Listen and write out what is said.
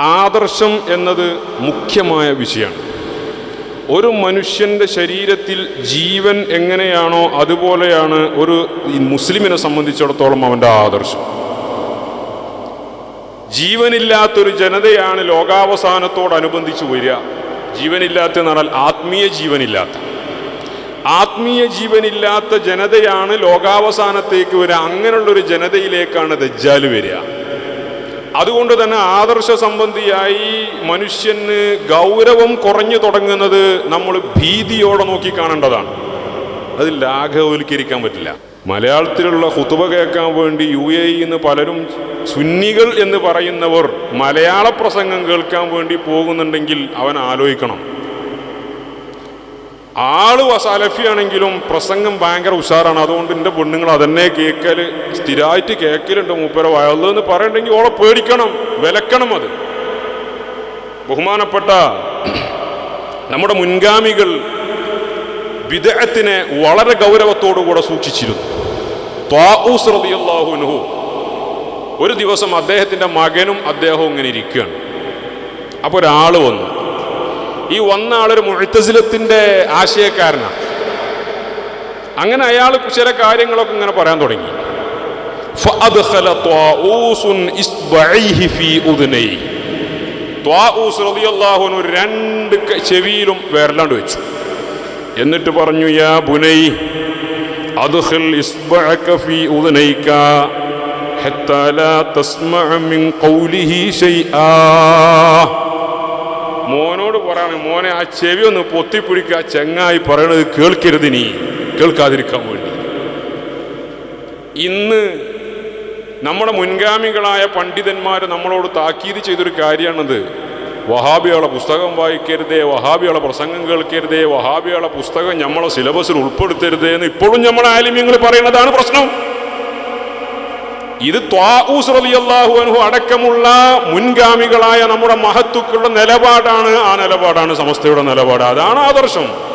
ആദർശം എന്നത് മുഖ്യമായ വിഷയമാണ്. ഒരു മനുഷ്യന്റെ ശരീരത്തിൽ ജീവൻ എങ്ങനെയാണോ അതുപോലെയാണ് ഒരു മുസ്ലിമിനെ സംബന്ധിച്ചിടത്തോളം അവന്റെ ആദർശം. ജീവനില്ലാത്തൊരു ജനതയാണ് ലോകാവസാനത്തോടനുബന്ധിച്ച് വരിക. ജീവനില്ലാത്ത എന്ന് പറഞ്ഞാൽ ആത്മീയ ജീവനില്ലാത്ത. ആത്മീയ ജീവനില്ലാത്ത ജനതയാണ് ലോകാവസാനത്തേക്ക് വരിക. അങ്ങനെയുള്ളൊരു ജനതയിലേക്കാണ് ദജ്ജാൽ വരിക. അതുകൊണ്ട് തന്നെ ആദർശ സംബന്ധിയായി മനുഷ്യന് ഗൗരവം കുറഞ്ഞു തുടങ്ങുന്നത് നമ്മൾ ഭീതിയോടെ നോക്കി കാണേണ്ടതാണ്. അത് ലാഘവൽക്കരിക്കാൻ പറ്റില്ല. മലയാളത്തിലുള്ള ഹുതുബ കേൾക്കാൻ വേണ്ടി യു എ ഇന്ന് പലരും സുന്നികൾ എന്ന് പറയുന്നവർ മലയാള പ്രസംഗം കേൾക്കാൻ വേണ്ടി പോകുന്നുണ്ടെങ്കിൽ അവൻ ആലോചിക്കണം. ആൾ സലഫിയാണെങ്കിലും പ്രസംഗം ഭയങ്കര ഉഷാറാണ്. അതുകൊണ്ട് എന്റെ പെണ്ണുങ്ങൾ അതന്നെ കേൾക്കൽ സ്ഥിരമായിട്ട് കേൾക്കലുണ്ട് മൂപ്പര വയലെന്ന് പറയണ്ടെങ്കിൽ ഓളെ പേടിക്കണം വിലക്കണം അത്. ബഹുമാനപ്പെട്ട നമ്മുടെ മുൻഗാമികൾ വിദേഹത്തിനെ വളരെ ഗൗരവത്തോടുകൂടെ സൂക്ഷിച്ചിരുന്നു. ത്വാഊസ് ഒരു ദിവസം അദ്ദേഹത്തിന്റെ മകനും അദ്ദേഹവും ഇങ്ങനെ ഇരിക്കുകയാണ്. അപ്പോൾ ഒരാൾ വന്നു. ഈ ഒന്നാളൊരു മുഴത്തസിലത്തിന്റെ ആശയക്കാരനാണ് അങ്ങനെ അയാൾ ചില കാര്യങ്ങളൊക്കെ ഇങ്ങനെ പറയാൻ തുടങ്ങി. ഒരു രണ്ട് ചെവിയിലും വേർലാണ്ട് വെച്ചു. എന്നിട്ട് പറഞ്ഞു യാ ബുനൈ അദ്ഖിൽ ഇസ്ബഅക ഫീ ഉദനൈക ഹത്താ ലാ തസ്മഅ മിൻ ഖൗലിഹി ശൈആ. മോനോട് പറയാണ് മോനെ ആ ചെവി ഒന്ന് പൊത്തിപ്പിടിക്കുക ചെങ്ങായി പറയണത് കേൾക്കരുത് നീ കേൾക്കാതിരിക്കാൻ വേണ്ടി. ഇന്ന് നമ്മുടെ മുൻഗാമികളായ പണ്ഡിതന്മാർ നമ്മളോട് താക്കീത് ചെയ്തൊരു കാര്യമാണത്. വഹാബികളെ പുസ്തകം വായിക്കരുതേ വഹാബികളെ പ്രസംഗം കേൾക്കരുതേ വഹാബികളെ പുസ്തകം നമ്മളെ സിലബസിൽ ഉൾപ്പെടുത്തരുതേ എന്ന് ഇപ്പോഴും നമ്മളെ ആലിമ്യങ്ങൾ പറയുന്നതാണ് പ്രശ്നം. ഇത് ത്വാഊസ് റളിയല്ലാഹു അനുഹു അടക്കമുള്ള മുൻഗാമികളായ നമ്മുടെ മഹത്തുക്കളുടെ നിലപാടാണ്. ആ നിലപാടാണ് സമസ്തയുടെ നിലപാട്. അതാണ് ആദർശം.